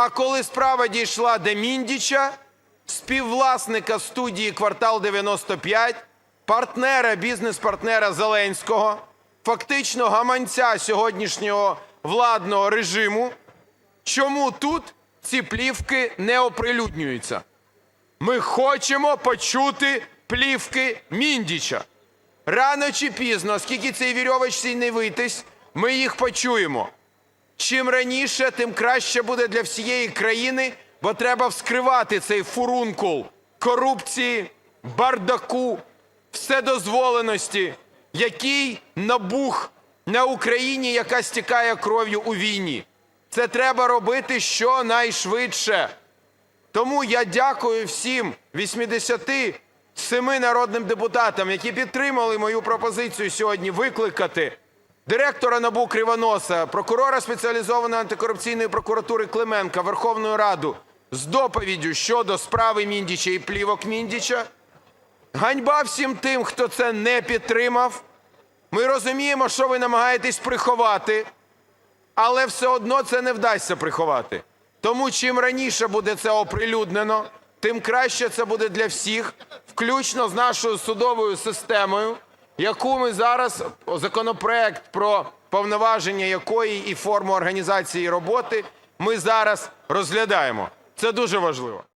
А коли справа дійшла до Міндіча, співвласника студії Квартал 95, партнера, бізнес-партнера Зеленського, фактично гаманця сьогоднішнього владного режиму, чому тут ці плівки не оприлюднюються? Ми хочемо почути плівки Міндіча. Рано чи пізно, оскільки цей вірьовочці не витись, ми їх почуємо. Чим раніше, тим краще буде для всієї країни, бо треба вскривати цей фурункул корупції, бардаку, вседозволеності, який набух на Україні, яка стікає кров'ю у війні. Це треба робити щонайшвидше. Тому я дякую всім 87 народним депутатам, які підтримали мою пропозицію сьогодні викликати директора НАБУ Кривоноса, прокурора спеціалізованої антикорупційної прокуратури Клименка Верховну Раду з доповіддю щодо справи Міндіча і плівок Міндіча. Ганьба всім тим, хто це не підтримав. Ми розуміємо, що ви намагаєтесь приховати, але все одно це не вдасться приховати. Тому чим раніше буде це оприлюднено, тим краще це буде для всіх, включно з нашою судовою системою, яку ми зараз законопроект про повноваження якої і форму організації роботи ми зараз розглядаємо. Це дуже важливо.